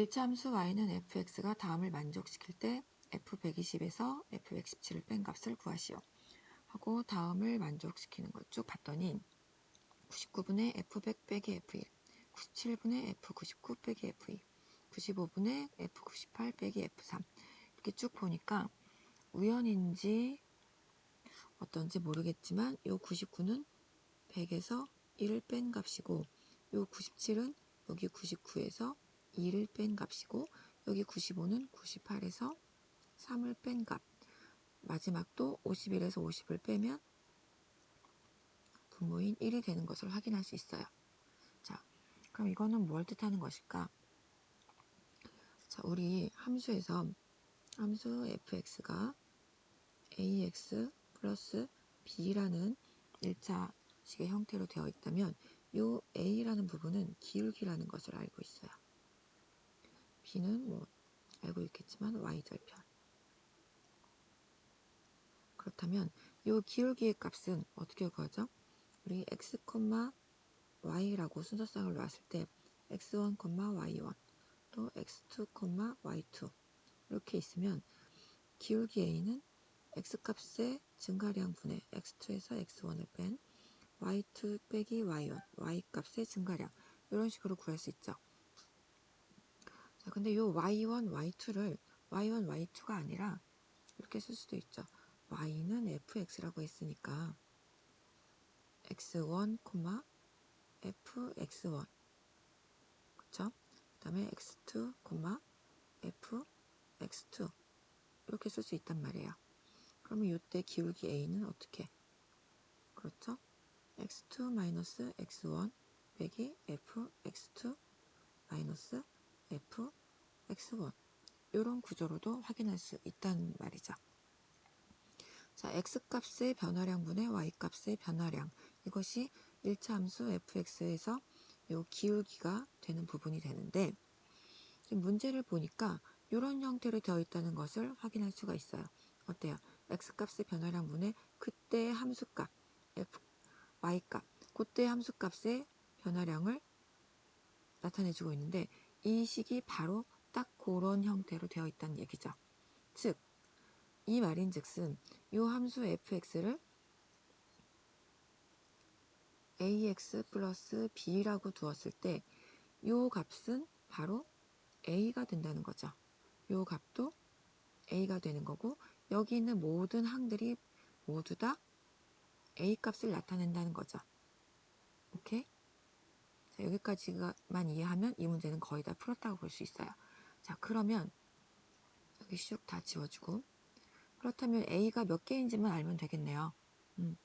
1차 함수 y는 fx가 다음을 만족시킬 때 f120에서 f117을 뺀 값을 구하시오. 하고 다음을 만족시키는 걸쭉 봤더니 99분의 f100 빼기 f1, 97분의 f99 빼기 f2, 95분의 f98 빼기 f3 이렇게 쭉 보니까 우연인지 어떤지 모르겠지만 요 99는 100에서 1을 뺀 값이고 요 97은 여기 99에서 2를 뺀 값이고 여기 95는 98에서 3을 뺀 값. 마지막도 51에서 50을 빼면 분모인 1이 되는 것을 확인할 수 있어요. 자, 그럼 이거는 뭘 뜻하는 것일까? 자, 우리 함수에서 함수 fx가 ax 플러스 b라는 1차 식의 형태로 되어 있다면 이 a라는 부분은 기울기라는 것을 알고 있어요. B는 뭐 알고 있겠지만 y절편. 그렇다면 이 기울기의 값은 어떻게 구하죠? 우리 x, y라고 순서상을 놨을 때 x1, y1 또 x2, y2 이렇게 있으면 기울기 a는 x값의 증가량 분의 x2에서 x1을 뺀 y2 빼기 y1, y값의 증가량 이런 식으로 구할 수 있죠. 자, 근데 이 y1, y2를 y1, y2가 아니라 이렇게 쓸 수도 있죠. y는 fx라고 했으니까 x1, fx1 그쵸? 그 다음에 x2, fx2 이렇게 쓸 수 있단 말이에요. 그러면 이때 기울기 a는 어떻게? 그렇죠? x2 x1 빼기 fx2 fx1 이 런 구조로도 확인할 수 있다는 말이죠. 자, x값의 변화량분의 y값의 변화량 이것이 1차 함수 fx에서 요 기울기가 되는 부분이 되는데 문제를 보니까 이런 형태로 되어 있다는 것을 확인할 수가 있어요. 어때요? x값의 변화량분의 그때의 함수값 f, y값 그때의 함수값의 변화량을 나타내주고 있는데 이 식이 바로 딱 그런 형태로 되어 있다는 얘기죠. 즉, 이 말인 즉슨 이 함수 fx를 ax 플러스 b라고 두었을 때 이 값은 바로 a가 된다는 거죠. 이 값도 a가 되는 거고 여기 있는 모든 항들이 모두 다 a 값을 나타낸다는 거죠. 오케이? 자, 여기까지만 이해하면 이 문제는 거의 다 풀었다고 볼 수 있어요. 자, 그러면 여기 슉 다 지워주고 그렇다면 A가 몇 개인지만 알면 되겠네요. 음,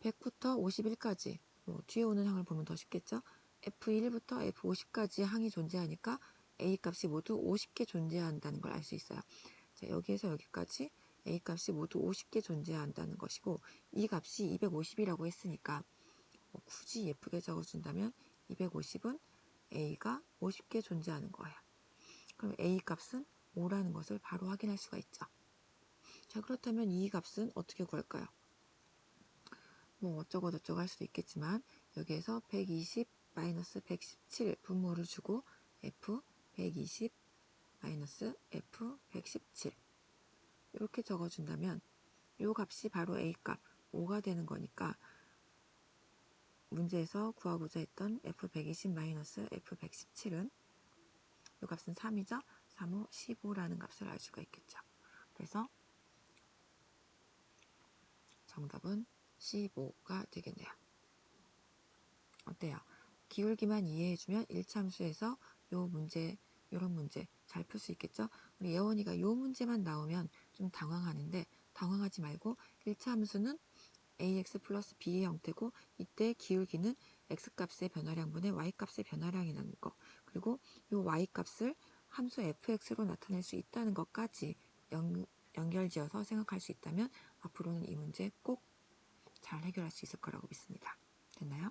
100부터 51까지 뭐 뒤에 오는 항을 보면 더 쉽겠죠? F1부터 F50까지 항이 존재하니까 A 값이 모두 50개 존재한다는 걸 알 수 있어요. 자, 여기에서 여기까지 A 값이 모두 50개 존재한다는 것이고 이 값이 250이라고 했으니까 뭐 굳이 예쁘게 적어준다면 250은 A가 50개 존재하는 거예요. 그럼 A 값은 5라는 것을 바로 확인할 수가 있죠. 자, 그렇다면 이 값은 어떻게 구할까요? 뭐 어쩌고 저쩌고 할 수도 있겠지만 여기에서 120 마이너스 117 분모를 주고 F 120 마이너스 F 117 이렇게 적어준다면 이 값이 바로 A 값 5가 되는 거니까 문제에서 구하고자 했던 F120 마이너스 F117은 이 값은 3이죠? 3, 5, 15라는 값을 알 수가 있겠죠. 그래서 정답은 15가 되겠네요. 어때요? 기울기만 이해해주면 1참수에서 요 문제, 요런 문제 잘 풀 수 있겠죠? 우리 예원이가 요 문제만 나오면 좀 당황하는데 당황하지 말고 1참수는 ax 플러스 b의 형태고 이때 기울기는 x값의 변화량분의 y값의 변화량이라는 거 그리고 이 y값을 함수 fx로 나타낼 수 있다는 것까지 연, 연결지어서 생각할 수 있다면 앞으로는 이 문제 꼭 잘 해결할 수 있을 거라고 믿습니다. 됐나요?